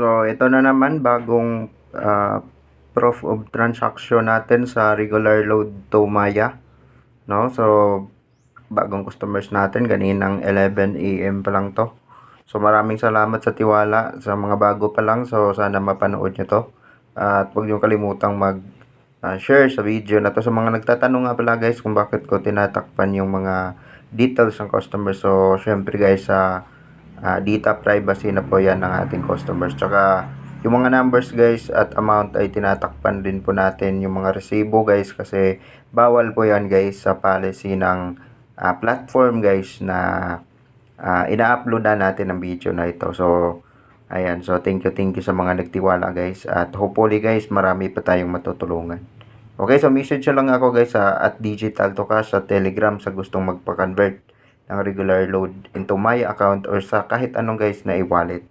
So, ito na naman bagong ah, proof of transaction natin sa regular load to Maya. No? So, bagong customers natin. Ganinang 11 a.m. pa lang to. So, maraming salamat sa tiwala sa mga bago pa lang. So, sana mapanood nyo to. At huwag nyo kalimutang mag ah, share sa video na to. Sa mga nagtatanong nga pala guys kung bakit ko tinatakpan yung mga details ng customer. So, syempre guys, sa ah, data privacy na po yan ng ating customers. Tsaka, yung mga numbers guys at amount ay tinatakpan din po natin yung mga resibo guys kasi bawal po yan guys sa policy ng ah, platform guys na ah, ina-upload na natin ang video na ito. So, ayan. So, thank you, thank you sa mga nagtiwala guys. At hopefully guys, marami pa tayong matutulungan. Okay, so message lang ako guys sa at digital to cash sa telegram sa gustong magpa-convert ng regular load into my account or sa kahit anong guys na e-wallet.